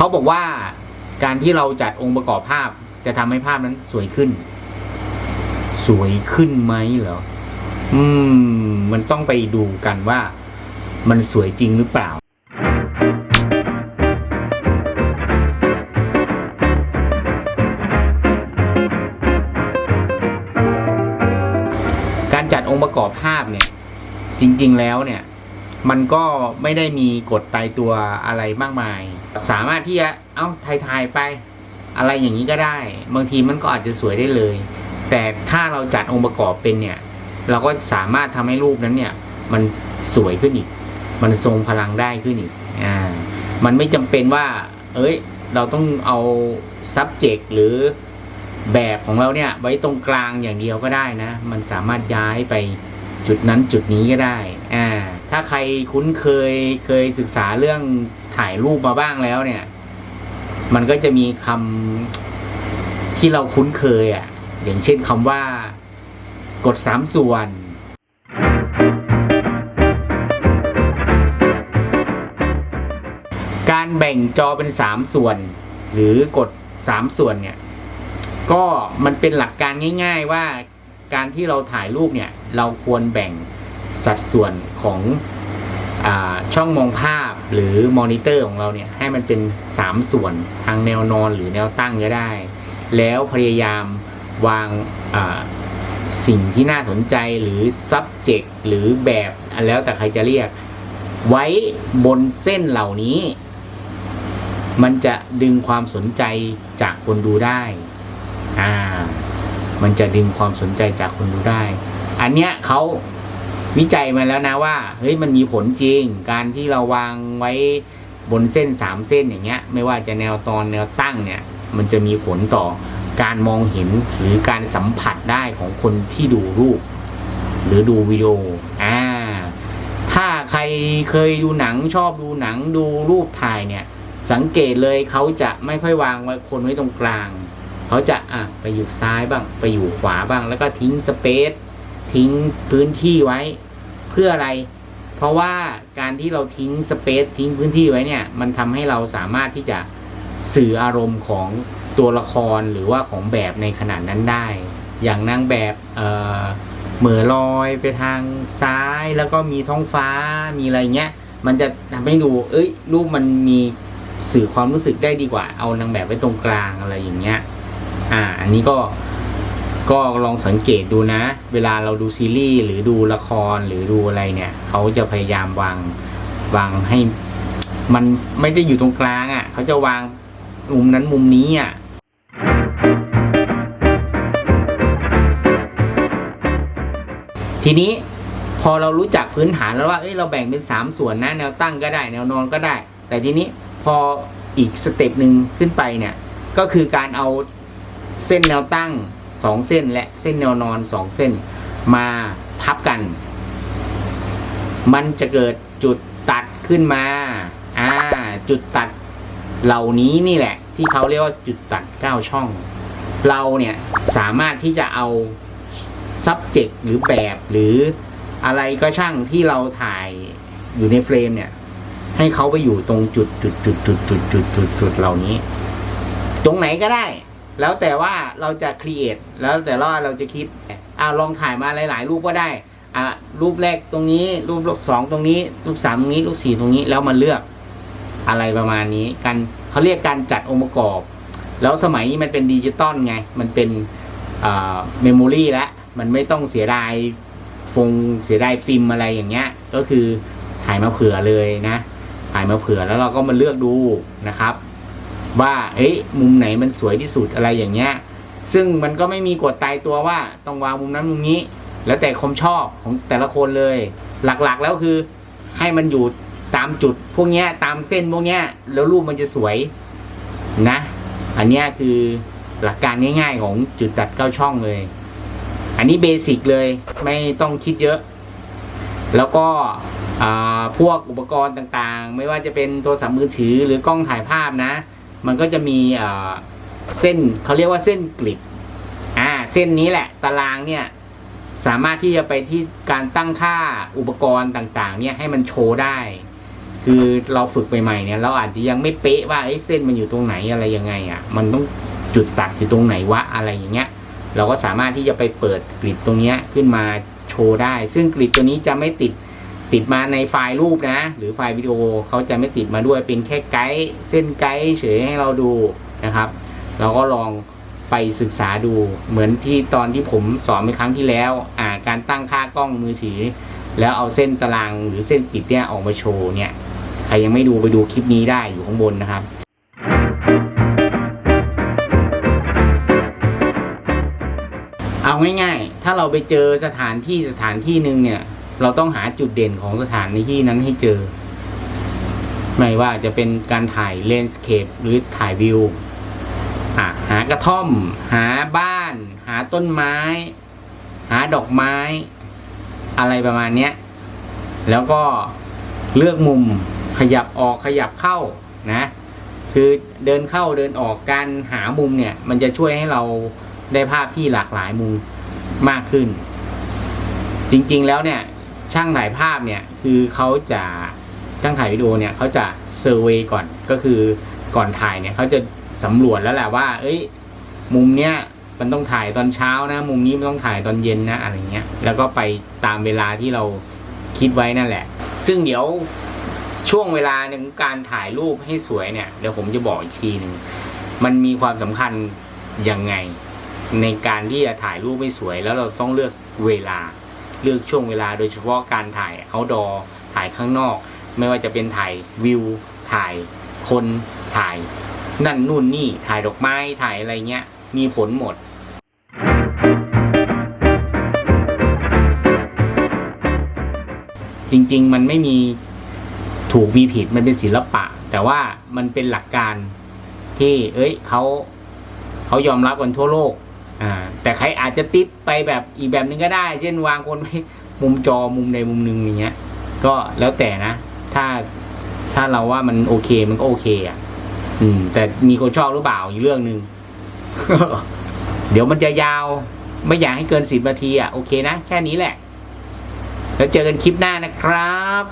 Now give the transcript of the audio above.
เขาบอกว่าการที่เราจัดองค์ประกอบภาพจะทำให้ภาพนั้นสวยขึ้น สวยขึ้นไหมเหรอ อืม มันต้องไปดูกันว่ามันสวยจริงหรือเปล่าการจัดองค์ประกอบภาพเนี่ย จริง ๆ แล้วเนี่ย มันก็ไม่ได้มีกฎตายตัวอะไรมากมาย สามารถที่จะเอ้าทายๆไป อะไรอย่างนี้ก็ได้ บางทีมันก็อาจจะสวยได้เลย แต่ถ้าเราจัดองค์ประกอบเป็นเนี่ย เราก็สามารถทำให้รูปนั้นเนี่ย มันสวยขึ้นอีก มันทรงพลังได้ขึ้นอีกอ่ามันไม่จำเป็นว่า เอ้ย เราต้องเอา subject หรือแบบของเราเนี่ย ไว้ตรงกลางอย่างเดียวก็ได้นะ มันสามารถย้ายไป จุดนั้นจุดนี้ก็ได้ อ่า ถ้าใครคุ้นเคยเคยศึกษาเรื่องถ่ายรูปมาบ้างแล้วเนี่ย มันก็จะมีคำที่เราคุ้นเคยอะ อย่างเช่นคำว่ากดสามส่วน การแบ่งจอเป็นสามส่วน หรือกดสามส่วนเนี่ย ก็มันเป็นหลักการง่าย ๆว่า การที่เราถ่ายรูปเนี่ยเราควรแบ่งสัดส่วนของอช่องมองภาพหรือมอนิเตอร์ของเราเนี่ยให้มันเป็น 3 ส่วนทางแนวนอนหรือแนวตั้งก็ได้ แล้วพยายามวางสิ่งที่น่าสนใจหรือ subject หรือแบบแล้วแต่ใครจะเรียก ไว้บนเส้นเหล่านี้ มันจะดึงความสนใจจากคนดูได้ อ่า มันจะดึงความสนใจจากคนดูได้ อันเนี้ยเขาวิจัยมาแล้วนะว่าเฮ้ยมันมีผลจริง การที่เราวางไว้บนเส้นสามเส้นอย่างเงี้ย ไม่ว่าจะแนวตอนแนวตั้งเนี่ย มันจะมีผลต่อการมองเห็นหรือการสัมผัสได้ของคนที่ดูรูป หรือดูวิดีโออ่าถ้าใครเคยดูหนังชอบดูหนังดูรูปถ่ายเนี่ย สังเกตเลยเขาจะไม่ค่อย วางไว้คนไว้ตรงกลาง เขาจะอะไปอยู่ซ้ายบ้าง ไปอยู่ขวาบ้าง แล้วก็ทิ้งสเปซทิ้งพื้นที่ไว้ เพื่ออะไร เพราะว่าการที่เราทิ้งสเปซทิ้งพื้นที่ไว้เนี่ย มันทำให้เราสามารถที่จะสื่ออารมณ์ของตัวละครหรือว่าของแบบในขนาดนั้นได้ อย่างนางแบบเอ่อเหมือลอยไปทางซ้ายแล้วก็มีท้องฟ้ามีอะไรเงี้ย มันจะทำให้ดู เอ้ย รูปมันมีสื่อความรู้สึกได้ดีกว่า เอานางแบบไว้ตรงกลางอะไรอย่างเงี้ย อ่า อันนี้ก็ก็ลองสังเกตดูนะ เวลาเราดูซีรีส์หรือดูละครหรือดูอะไรเนี่ยเขาจะพยายามวางวางให้ มันไม่ได้อยู่ตรงกลางอะ่ะเขาจะวางมุมนั้นมุมนี้อะทีนี้พอเรารู้จักพื้นฐานแล้วว่าเอ้ยเราแบ่งเป็นสามส่วนนะแนวตั้งก็ได้ แนวนอนก็ได้ แต่ทีนี้พออีกสเต็ปหนึ่งขึ้นไปเนี่ย ก็คือการเอา เส้นแนวตั้งสองเส้นและเส้นแนวนอนสองเส้น มาทับกัน มันจะเกิดจุดตัดขึ้นมาอ่าจุดตัดเหล่านี้นี่แหละ ที่เขาเรียกว่าจุดตัดเก้าช่อง เราเนี่ยสามารถที่จะเอา subject หรือแบบหรืออะไรก็ช่างที่เราถ่ายอยู่ในเฟรมเนี่ย ให้เขาไปอยู่ตรงจุดจุดจุดจุดจุดจุดจุดจุดเหล่านี้ ตรงไหนก็ได้ แล้วแต่ว่าเราจะครีเอทแล้วแต่ว่าเราจะคิดอ่าลองถ่ายมาหลาย ๆ รูปก็ได้อะรูปแรกตรงนี้ รูปสองตรงนี้ รูปสามตรงนี้รูปสี่ตรงนี้แล้วมาเลือกอะไรประมาณนี้กันเขาเรียกการจัดองค์ประกอบ แล้วสมัยนี้มันเป็นดิจิตอลไง มันเป็นเมมโมรีแล้วมันไม่ต้องเสียดายฟงเสียดายฟิล์มอะไรอย่างเงี้ย ก็คือถ่ายมาเผื่อเลยนะ ถ่ายมาเผื่อแล้วเราก็มาเลือกดูนะครับ ว่า เอ้ยมุมไหนมันสวยที่สุดอะไรอย่างเงี้ย ซึ่งมันก็ไม่มีกฎตายตัวว่าต้องวางมุมนั้นมุมนี้ แล้วแต่ความชอบของแต่ละคนเลย หลักๆแล้วคือ ให้มันอยู่ตามจุดพวกเนี้ยตามเส้นพวกเนี้ยแล้วรูปมันจะสวยนะ อันนี้คือหลักการง่ายๆของจุดตัดเก้าช่องเลย อันนี้เบสิกเลยไม่ต้องคิดเยอะ แล้วก็พวกอุปกรณ์ต่างๆ ไม่ว่าจะเป็นโทรศัพท์มือถือหรือกล้องถ่ายภาพนะ มันก็จะมีอ่าเส้นเขาเรียกว่าเส้นกลิบอ่าเส้นนี้แหละ ตารางเนี่ยสามารถที่จะไปที่การตั้งค่าอุปกรณ์ต่างๆ เนี่ยให้มันโชว์ได้ คือเราฝึกใหม่ๆเนี่ยเราอาจจะยังไม่เป๊ะว่าไอ้ยเส้นมันอยู่ตรงไหนอะไรยังไงอะ่ะ มันต้องจุดตัดอยู่ตรงไหนวะอะไรอย่างเงี้ย เราก็สามารถที่จะไปเปิดกริดตรงเนี้ยขึ้นมาโชว์ได้ ซึ่งกริดตัวนี้จะไม่ติด ติดมาในไฟล์รูปนะ หรือไฟล์วิดีโอเขาจะไม่ติดมาด้วยเป็นแค่ไกด์เส้นไกด์เฉยให้เราดูนะครับ เราก็ลองไปศึกษาดูเหมือนที่ตอนที่ผมสอนไปครั้งที่แล้ว อ่าการตั้งค่ากล้องมือถือ แล้วเอาเส้นตารางหรือเส้นกริดเนี่ยออกมาโชว์เนี่ยใครยังไม่ดูไปดูคลิปนี้ได้อยู่ข้างบนนะครับเอาง่ายๆ ถ้าเราไปเจอสถานที่สถานที่หนึ่งเนี่ย เราต้องหาจุดเด่นของสถานที่นั้นให้เจอ ไม่ว่าจะเป็นการถ่ายเลนสเคปหรือถ่ายวิวหากระท่อม หาบ้าน หาต้นไม้ หาดอกไม้ อะไรประมาณเนี้ยแล้วก็เลือกมุมขยับออกขยับเข้านะ คือเดินเข้าเดินออกการหามุมเนี่ย มันจะช่วยให้เราได้ภาพที่หลากหลายมุมมากขึ้น จริงๆแล้วเนี่ย ช่างถ่ายภาพเนี่ยคือเขาจะช่างถ่ายวิดีโอเนี่ยเขาจะเซอร์เวยก่อนก็คือก่อนถ่ายเนี่ยเขาจะสำรวจแล้วแหละว่า เอ้ย มุมเนี้ยมันต้องถ่ายตอนเช้านะ มุมนี้มันต้องถ่ายตอนเย็นนะอะไรเงี้ย แล้วก็ไปตามเวลาที่เราคิดไว้นั่นแหละ ซึ่งเดี๋ยวช่วงเวลาในการถ่ายรูปให้สวยเนี่ยเดี๋ยวผมจะบอกอีกทีหนึ่งมันมีความสำคัญยังไง ในการที่จะถ่ายรูปให้สวย แล้วเราต้องเลือกเวลา เลือกช่วงเวลาโดยเฉพาะการถ่ายเอาดอถ่ายข้างนอก ไม่ว่าจะเป็นถ่ายวิว ถ่ายคนถ่าย นั่นนู่นนี่ถ่ายดอกไม้ถ่ายอะไรเงี้ย มีผลหมดจริง ๆ มันไม่มีถูกมีผิดมันเป็นศิลปะ แต่ว่ามันเป็นหลักการที่ เอ้ยเขาเขายอมรับกันทั่วโลก อ่าแต่ใครอาจจะติดไปแบบอีกแบบนึงก็ได้ เช่นวางคนไว้มุมจอมุมใดมุมหนึ่งอย่างเงี้ย ก็แล้วแต่นะ ถ้าถ้าเราว่ามันโอเคมันก็โอเคอะ อืม แต่มีคนชอบหรือเปล่าอีกเรื่องหนึ่งเดี๋ยวมันจะยาว ไม่อยากให้เกินสิบนาทีอะโอเคนะ แค่นี้แหละ แล้วเจอกันคลิปหน้านะครับ